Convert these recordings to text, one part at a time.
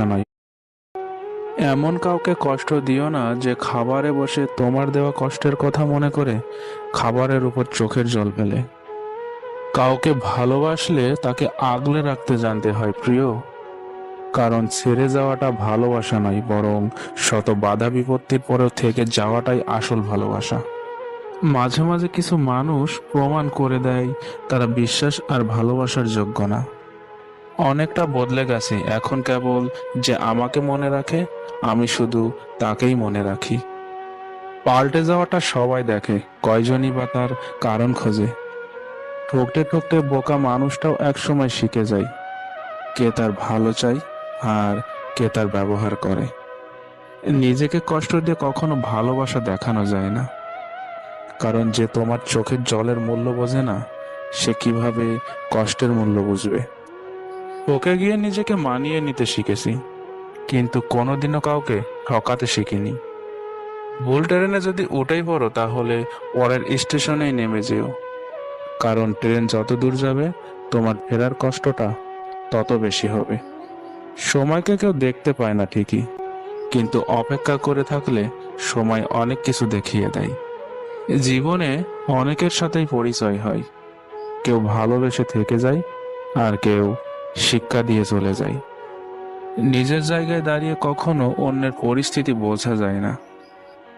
নয় এমন কাউকে কষ্ট দিও না যে খাবারে বসে তোমার দেওয়া কষ্টের কথা মনে করে খাবারের উপর চোখের জল ফেলে। কাউকে ভালোবাসলে তাকে আগলে রাখতে জানতে হয়, প্রিয়। কারণ ছেড়ে যাওয়াটা ভালোবাসা নয়, বরং শত বাধা বিপত্তির পরেও থেকে যাওয়াটাই আসল ভালোবাসা। মাঝে মাঝে কিছু মানুষ প্রমাণ করে দেয় তারা বিশ্বাস আর ভালোবাসার যোগ্য না। অনেকটা বদলে গেছে। এখন কেবল যে আমাকে মনে রাখে, আমি শুধু তাকেই মনে রাখি। পাল্টে যাওয়াটা সবাই দেখে, কয়জনই বা তার কারণ খোঁজে। ঠকতে ঠকতে বোকা মানুষটাও একসময় শিখে যায়, কে তার ভালো চাই আর কে তার ব্যবহার করে। নিজেকে কষ্ট দিয়ে কখনো ভালোবাসা দেখানো যায় না। কারণ যে তোমার চোখের জলের মূল্য বোঝে না, সে কীভাবে কষ্টের মূল্য বুঝবে? ওকে গিয়ে নিজেকে মানিয়ে নিতে শিখেছি, কিন্তু কোনোদিনও কাউকে ঠকাতে শিখিনি। ভুল ট্রেনে যদি উঠেই পড়ো, তাহলে পরের স্টেশনেই নেমে যেও। কারণ ট্রেন যত দূর যাবে, তোমার ফেরার কষ্টটা তত বেশি হবে। সময়কে কেউ দেখতে পায় না ঠিকই, কিন্তু অপেক্ষা করে থাকলে সময় অনেক কিছু দেখিয়ে দেয়। জীবনে অনেকের সাথেই পরিচয় হয়। কেউ ভালোবেসে থেকে যায়, আর কেউ শিক্ষা দিয়ে চলে যায়। নিজের জায়গায় দাঁড়িয়ে কখনো অন্যের পরিস্থিতি বোঝা যায় না।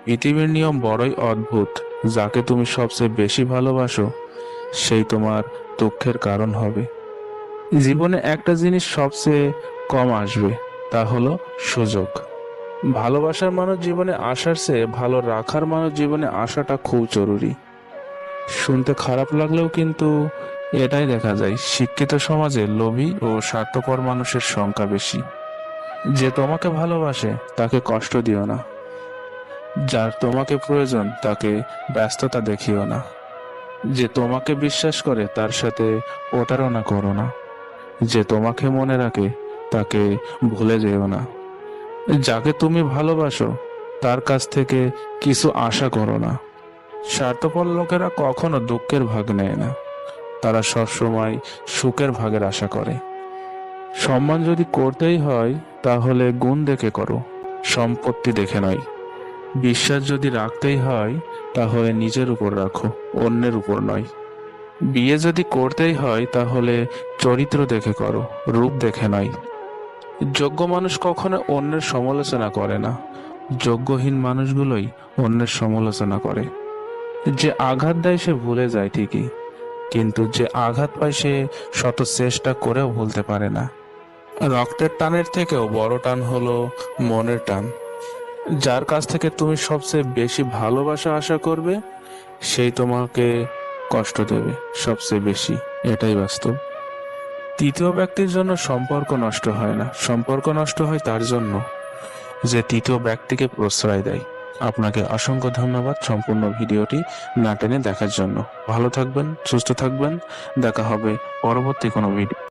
পৃথিবীর নিয়ম বড়ই অদ্ভুত, যাকে তুমি সবচেয়ে বেশি ভালোবাসো, সেই তোমার দুঃখের কারণ হবে। জীবনে একটা জিনিস সবচেয়ে কম আসবে, তা হলো সুযোগ। ভালোবাসার মানুষ জীবনে আসার চেয়ে ভালো রাখার মানুষ জীবনে আসাটা খুব জরুরি। শুনতে খারাপ লাগলেও কিন্তু এটাই দেখা যায়, শিক্ষিত সমাজে লোভী ও স্বার্থপর মানুষের সংখ্যা বেশি। যে তোমাকে ভালোবাসে, তাকে কষ্ট দিও না। যার তোমাকে প্রয়োজন, তাকে ব্যস্ততা দেখিও না। যে তোমাকে বিশ্বাস করে, তার সাথে প্রতারণা করো না। যে তোমাকে মনে রাখে, তাকে ভুলে যেও না। যাকে তুমি ভালোবাসো, তার কাছ থেকে কিছু আশা করো না। স্বার্থপর লোকেরা কখনো দুঃখের ভাগ নেয় না। তারা সবসময় সুখের ভাগের আশা করে। সম্মান যদি করতেই হয়, তাহলে গুণ দেখে করো, সম্পত্তি দেখে নয়। বিশ্বাস যদি রাখতেই হয়, তাহলে নিজের উপর রাখো, অন্যের উপর নয়। বিয়ে যদি করতেই হয়, তাহলে চরিত্র দেখে করো, রূপ দেখে নয়। যোগ্য মানুষ কখনো অন্যের সমালোচনা করে না। যোগ্যহীন মানুষগুলোই অন্যের সমালোচনা করে। যে আঘাত দেয় সে ভুলে যায় ঠিকই। কিন্তু যে আঘাত পায় সে শত চেষ্টা করেও ভুলতে পারে না। রক্তের টানের থেকেও বড় টান হলো মনের টান। যার কাছ থেকে তুমি সবচেয়ে বেশি ভালোবাসা আশা করবে, সেই তোমাকে কষ্ট দেবে সবচেয়ে বেশি। এটাই বাস্তব। তৃতীয় ব্যক্তির জন্য সম্পর্ক নষ্ট হয় না। সম্পর্ক নষ্ট হয় তার জন্য, যে তৃতীয় ব্যক্তিকে প্রশ্রয় দেয়। আপনাকে অসংখ্য ধন্যবাদ সম্পূর্ণ ভিডিওটি না টেনে দেখার জন্য। ভালো থাকবেন, সুস্থ থাকবেন। দেখা হবে পরবর্তী কোনো ভিডিও